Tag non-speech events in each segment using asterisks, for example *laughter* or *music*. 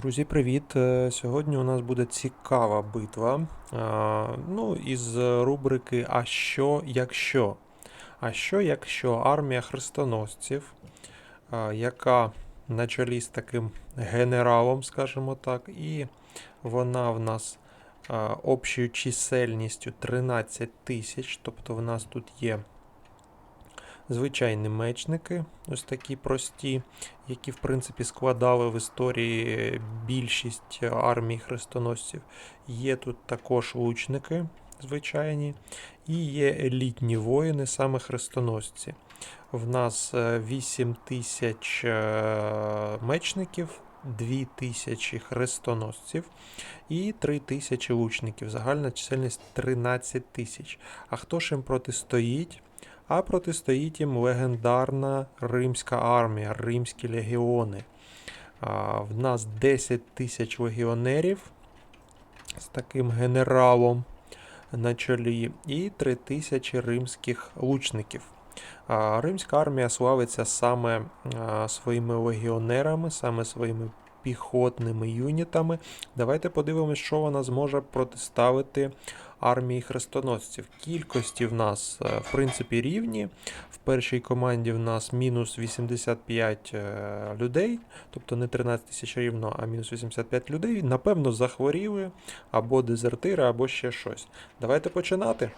Друзі, привіт! Е, Сьогодні у нас буде цікава битва. Ну, із рубрики А що, якщо? А що, якщо армія хрестоносців, яка на чолі з таким генералом, скажімо так, і вона в нас общою чисельністю 13 тисяч, тобто в нас тут є звичайні мечники, ось такі прості, які в принципі складали в історії більшість армій хрестоносців. Є тут також лучники звичайні, і є елітні воїни, саме хрестоносці. В нас е, 8 тисяч е, мечників. 2 тисячі хрестоносців і 3 тисячі лучників. Загальна чисельність 13 тисяч. А хто ж їм протистоїть? А протистоїть їм легендарна римська армія, римські легіони. В нас 10 тисяч легіонерів з таким генералом на чолі, і 3 тисячі римських лучників. Римська армія славиться саме своїми легіонерами, саме своїми піхотними юнітами. Давайте подивимось, що вона зможе протиставити армії хрестоносців. Кількості в нас, е, в принципі, рівні. В першій команді в нас мінус 85 е, людей, тобто не 13 тисяч рівно, а мінус 85 людей. Напевно, захворіли або дезертири, або ще щось. Давайте починати.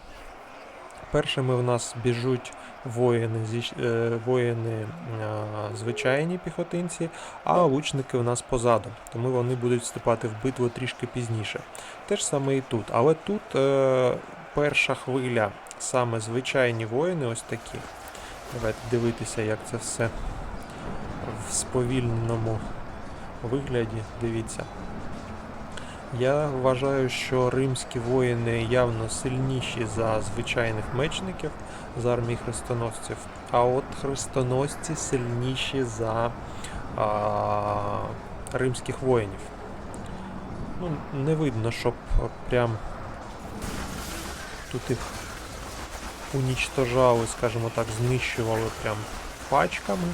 Першими в нас біжуть воїни, е, воїни е, звичайні піхотинці, а лучники у нас позаду. Тому вони будуть вступати в битву трішки пізніше. Те ж саме і тут. Але тут е, перша хвиля, саме звичайні воїни, ось такі. Давайте дивитися, як це все в сповільненому вигляді. Дивіться. Я вважаю, що римські воїни явно сильніші за звичайних мечників з армії хрестоносців, а от хрестоносці сильніші за а, римських воїнів. Ну, не видно, щоб прям тут їх унічтожали, скажімо так, знищували прям пачками.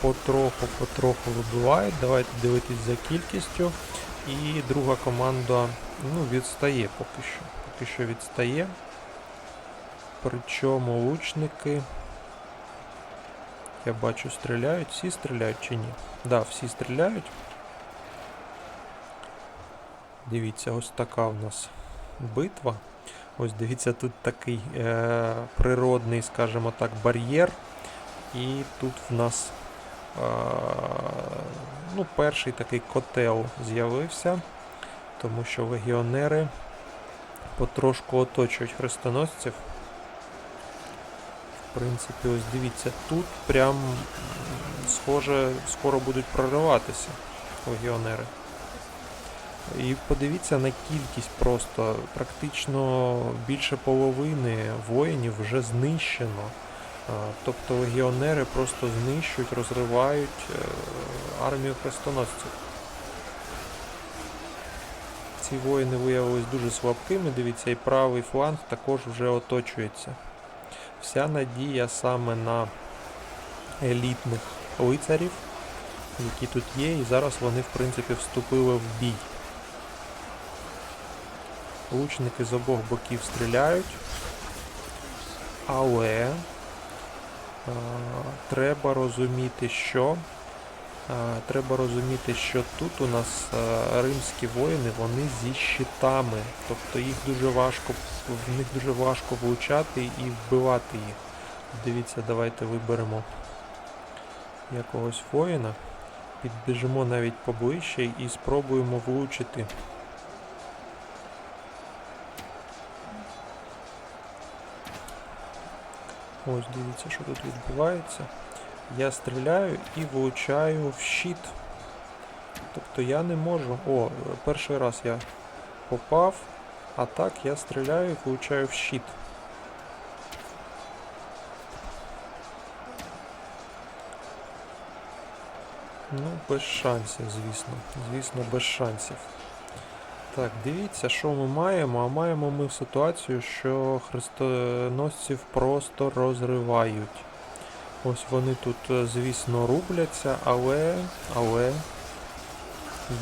Потроху, потроху вибивають. Давайте дивитись за кількістю. І друга команда ну, відстає поки що. Поки що відстає. Причому лучники. Я бачу, стріляють. Всі стріляють чи ні? Так, да, всі стріляють. Дивіться, ось така в нас битва. Ось дивіться, тут такий е- природний, скажімо так, бар'єр. І тут в нас е- ну, перший такий котел з'явився, тому що легіонери потрошку оточують хрестоносців. В принципі, ось дивіться, тут прям схоже, скоро будуть прориватися легіонери. І подивіться на кількість просто. Практично більше половини воїнів вже знищено. Тобто легіонери просто знищують, розривають е, армію хрестоносців. Ці воїни виявились дуже слабкими, дивіться, і правий фланг також вже оточується. Вся надія саме на елітних лицарів, які тут є, і зараз вони, в принципі, вступили в бій. Лучники з обох боків стріляють, але е, треба розуміти, що треба розуміти, що тут у нас римські воїни, вони зі щитами, тобто їх дуже важко, в них дуже важко влучати і вбивати їх. Дивіться, давайте виберемо якогось воїна, підбіжимо навіть поближче і спробуємо влучити. Ось дивіться, що тут відбувається. Я стріляю і влучаю в щит. Тобто я не можу. О, перший раз я попав, а так я стріляю і влучаю в щит. Ну, без шансів, звісно. Звісно, без шансів. Так, дивіться, що ми маємо. А маємо ми ситуацію, що хрестоносців просто розривають. Ось вони тут, е, звісно, рубляться, але. але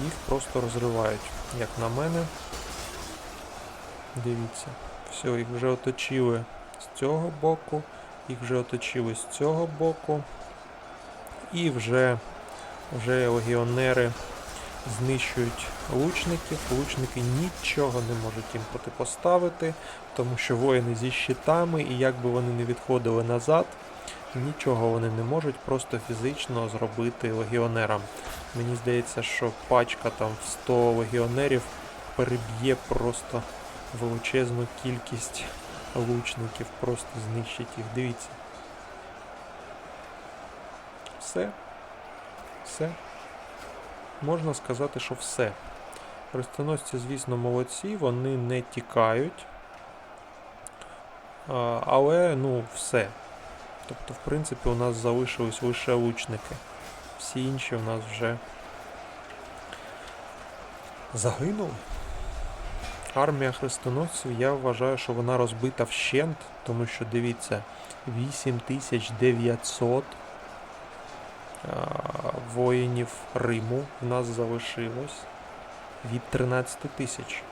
їх просто розривають, як на мене. Дивіться, все, їх вже оточили з цього боку, їх вже оточили з цього боку. І вже, вже легіонери знищують лучників. Лучники нічого не можуть їм протипоставити, тому що воїни зі щитами, і як би вони не відходили назад, нічого вони не можуть просто фізично зробити легіонерам. Мені здається, що пачка там в 100 легіонерів переб'є просто величезну кількість лучників, просто знищить їх. Дивіться. Все. Все. Можна сказати, що все. Хрестоносці, звісно, молодці, вони не тікають. Але, ну, все. Тобто, в принципі, у нас залишились лише лучники. Всі інші у нас вже загинули. Армія хрестоносців, я вважаю, що вона розбита вщент, тому що дивіться, 8900 а, воїнів Риму в нас залишилось від 13 тисяч.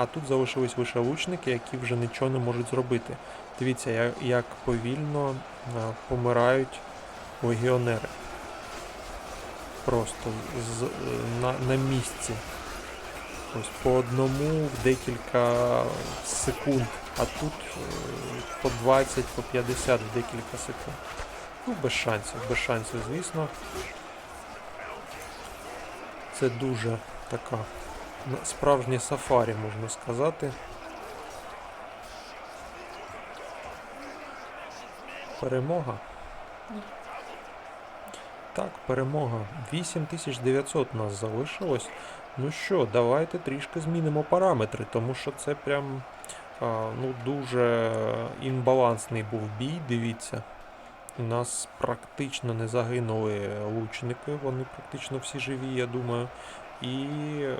А тут залишились лише лучники, які вже нічого не можуть зробити. Дивіться, як повільно помирають легіонери. Просто з, на, на місці. Ось по одному в декілька секунд, а тут е, по 20, по 50 в декілька секунд. Ну, без шансів, без шансів, звісно. Це дуже така справжнє сафарі, можна сказати. Перемога. Так, перемога. 8900 нас залишилось. Ну що, давайте трішки змінимо параметри, тому що це прям ну, дуже імбалансний був бій, дивіться. У нас практично не загинули лучники, вони практично всі живі, я думаю. І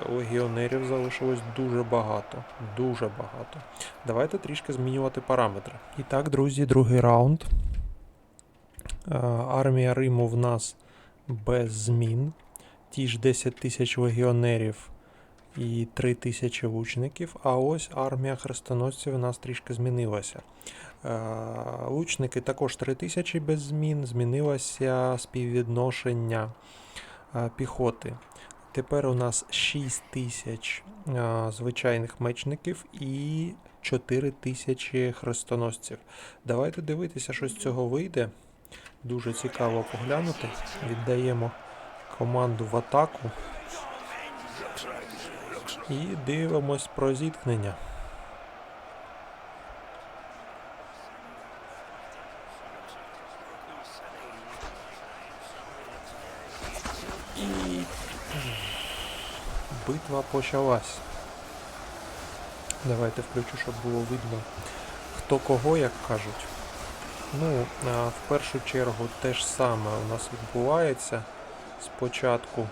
легіонерів залишилось дуже багато. Дуже багато. Давайте трішки змінювати параметри. І так, друзі, другий раунд. Е, Армія Риму в нас без змін. Ті ж 10 тисяч легіонерів і 3 тисячі лучників. А ось армія хрестоносців у нас трішки змінилася. Е, Лучники також 3 тисячі без змін. Змінилося співвідношення е, піхоти. Тепер у нас 6 тисяч е, звичайних мечників і 4 тисячі хрестоносців. Давайте дивитися, що з цього вийде. Дуже цікаво поглянути. Віддаємо команду в атаку. І дивимось про зіткнення. І битва почалась. Давайте включу, щоб було видно, хто кого, як кажуть. Ну, в першу чергу те ж саме у нас відбувається. Спочатку.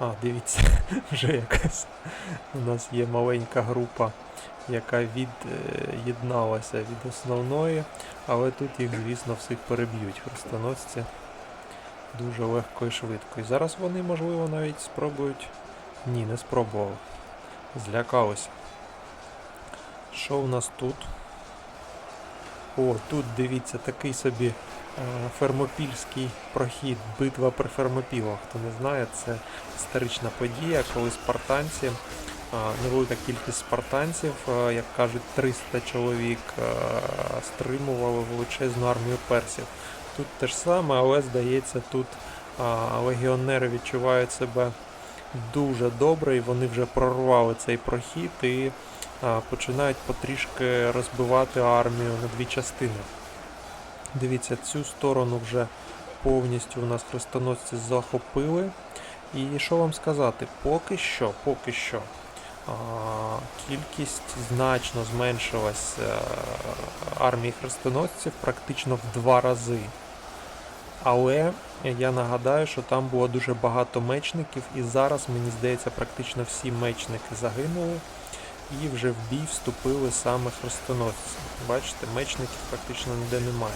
А, дивіться, *laughs* вже якась. У нас є маленька група, яка від'єдналася від основної, але тут їх, звісно, всіх переб'ють хрестоносці дуже легко і швидко. І зараз вони, можливо, навіть спробують. Ні, не спробували. Злякалися. Що у нас тут? О, тут дивіться, такий собі е, фермопільський прохід, битва при Фермопілах. Хто не знає, це історична подія, коли спартанці, е, невелика кількість спартанців, е, як кажуть, 300 чоловік стримували величезну армію персів. Тут те ж саме, але здається, тут легіонери відчувають себе дуже добре, і вони вже прорвали цей прохід і а, починають потрішки розбивати армію на дві частини. Дивіться, цю сторону вже повністю у нас хрестоносці захопили. І що вам сказати? Поки що, поки що. Кількість значно зменшилась е, армії хрестоносців практично в два рази. Але я нагадаю, що там було дуже багато мечників, і зараз, мені здається, практично всі мечники загинули і вже в бій вступили саме хрестоносці. Бачите, мечників практично ніде немає.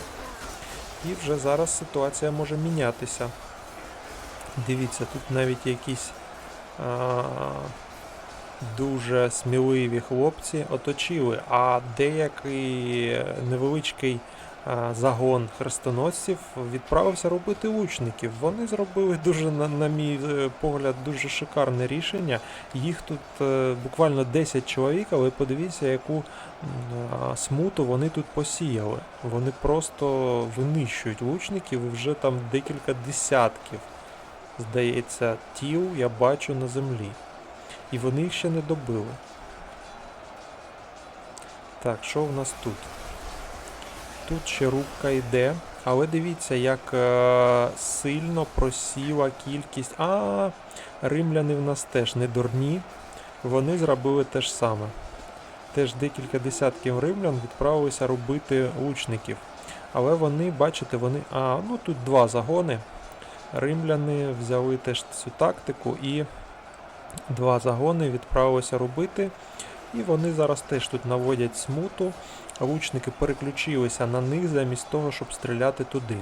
І вже зараз ситуація може мінятися. Дивіться, тут навіть якісь а, дуже сміливі хлопці оточили, а деякий невеличкий а, загон хрестоносців відправився робити лучників. Вони зробили дуже, на, на мій е, погляд, дуже шикарне рішення. Їх тут е, буквально 10 чоловік, але подивіться, яку смуту вони тут посіяли. Вони просто винищують лучників і вже там декілька десятків здається, тіл я бачу на землі. І вони їх ще не добили. Так, що в нас тут? Тут ще рубка йде. Але дивіться, як е, сильно просіла кількість. А, римляни в нас теж не дурні. Вони зробили те ж саме. Теж декілька десятків римлян відправилися робити лучників. Але вони, бачите, вони. А, ну тут два загони. Римляни взяли теж цю тактику і два загони відправилися робити. І вони зараз теж тут наводять смуту. Лучники переключилися на них замість того, щоб стріляти туди.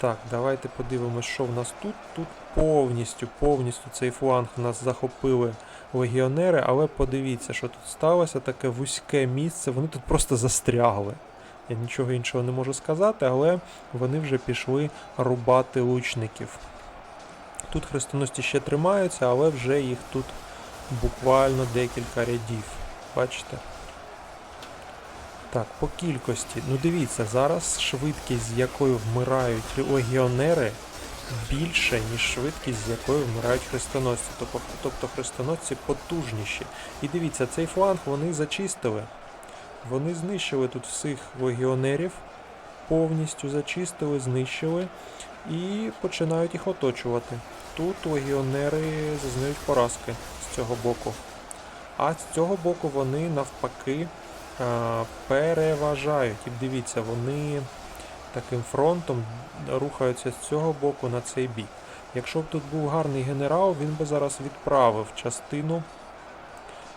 Так, давайте подивимось, що в нас тут. Тут повністю, повністю цей фланг у нас захопили легіонери, але подивіться, що тут сталося, таке вузьке місце, вони тут просто застрягли. Я нічого іншого не можу сказати, але вони вже пішли рубати лучників. Тут хрестоносці ще тримаються, але вже їх тут буквально декілька рядів. Бачите? Так, по кількості. Ну дивіться, зараз швидкість, з якою вмирають легіонери, більше, ніж швидкість, з якою вмирають хрестоносці. Тобто, тобто хрестоносці потужніші. І дивіться, цей фланг вони зачистили. Вони знищили тут всіх легіонерів, повністю зачистили, знищили і починають їх оточувати. Тут легіонери зазнають поразки з цього боку. А з цього боку вони навпаки переважають. І дивіться, вони таким фронтом рухаються з цього боку на цей бік. Якщо б тут був гарний генерал, він би зараз відправив частину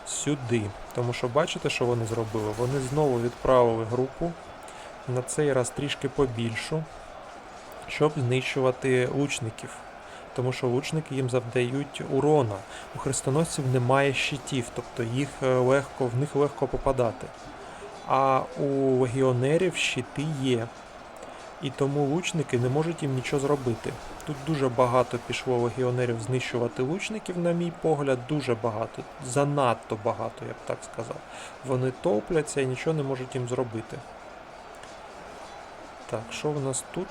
сюди. Тому що бачите, що вони зробили? Вони знову відправили групу, на цей раз трішки побільшу, щоб знищувати лучників. Тому що лучники їм завдають урона. У хрестоносців немає щитів, тобто їх е, легко, в них легко попадати. А у легіонерів щити є. І тому лучники не можуть їм нічого зробити. Тут дуже багато пішло легіонерів знищувати лучників, на мій погляд, дуже багато. Занадто багато, я б так сказав. Вони топляться і нічого не можуть їм зробити. Так, що в нас тут?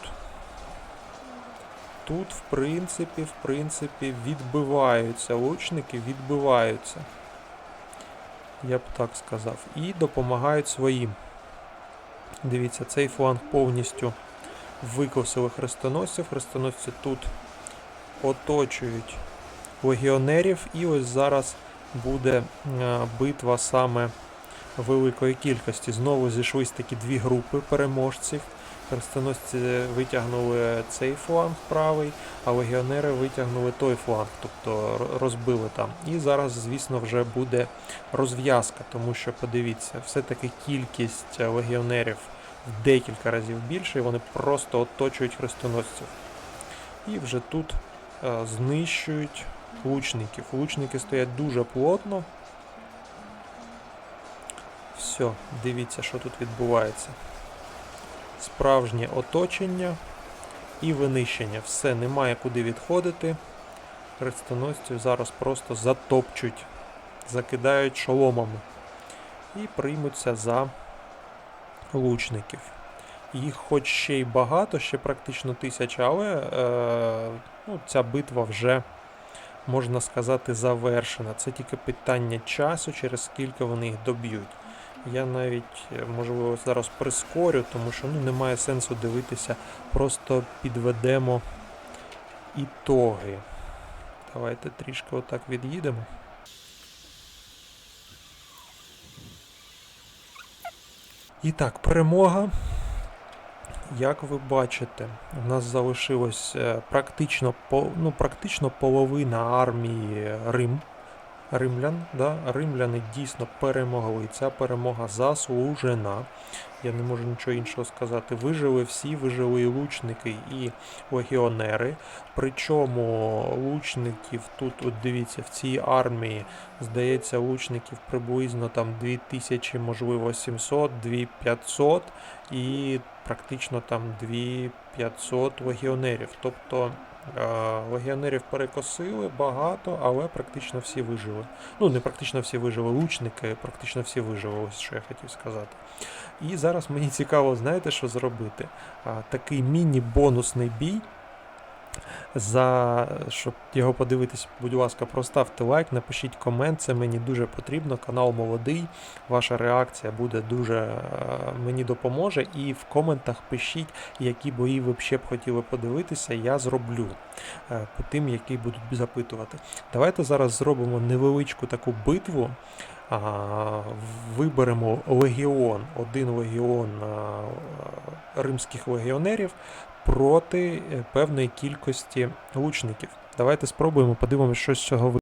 Тут, в принципі, в принципі, відбиваються лучники, відбиваються. Я б так сказав. І допомагають своїм. Дивіться, цей фланг повністю викосили хрестоносців. Хрестоносці тут оточують легіонерів. І ось зараз буде е, битва саме великої кількості. Знову зійшлись такі дві групи переможців. Хрестоносці витягнули цей фланг правий, а легіонери витягнули той фланг, тобто розбили там. І зараз, звісно, вже буде розв'язка, тому що подивіться, все-таки кількість легіонерів в декілька разів більше, і вони просто оточують хрестоносців. І вже тут е, знищують лучників. Лучники стоять дуже плотно. Все, дивіться, що тут відбувається. Справжнє оточення і винищення. Все, немає куди відходити. Хрестоносців зараз просто затопчуть, закидають шоломами і приймуться за лучників. Їх хоч ще й багато, ще практично тисяча, але е, ну, ця битва вже, можна сказати, завершена. Це тільки питання часу, через скільки вони їх доб'ють. Я навіть, можливо, зараз прискорю, тому що ну, немає сенсу дивитися, просто підведемо ітоги. Давайте трішки отак від'їдемо. І так, перемога. Як ви бачите, у нас залишилось е, практично ну, практично половина армії Рим римлян. Да? Римляни дійсно перемогли. Ця перемога заслужена. Я не можу нічого іншого сказати. Вижили всі, вижили і лучники, і легіонери. Причому лучників тут, от дивіться, в цій армії, здається, лучників приблизно там 2000, можливо, 700, 2500 і практично там 2500 легіонерів. Тобто легіонерів перекосили багато, але практично всі вижили. Ну, не практично всі вижили лучники, практично всі вижили, ось що я хотів сказати. І зараз мені цікаво, знаєте, що зробити? Такий міні-бонусний бій. За щоб його подивитись, будь ласка, проставте лайк, напишіть комент, це мені дуже потрібно. Канал молодий. Ваша реакція буде дуже е, мені допоможе. І в коментах пишіть, які бої ви б ще б хотіли подивитися, я зроблю е, по тим, які будуть запитувати. Давайте зараз зробимо невеличку таку битву. Виберемо легіон, один легіон а, римських легіонерів проти е, певної кількості лучників. Давайте спробуємо, подивимося, що з цього вийде.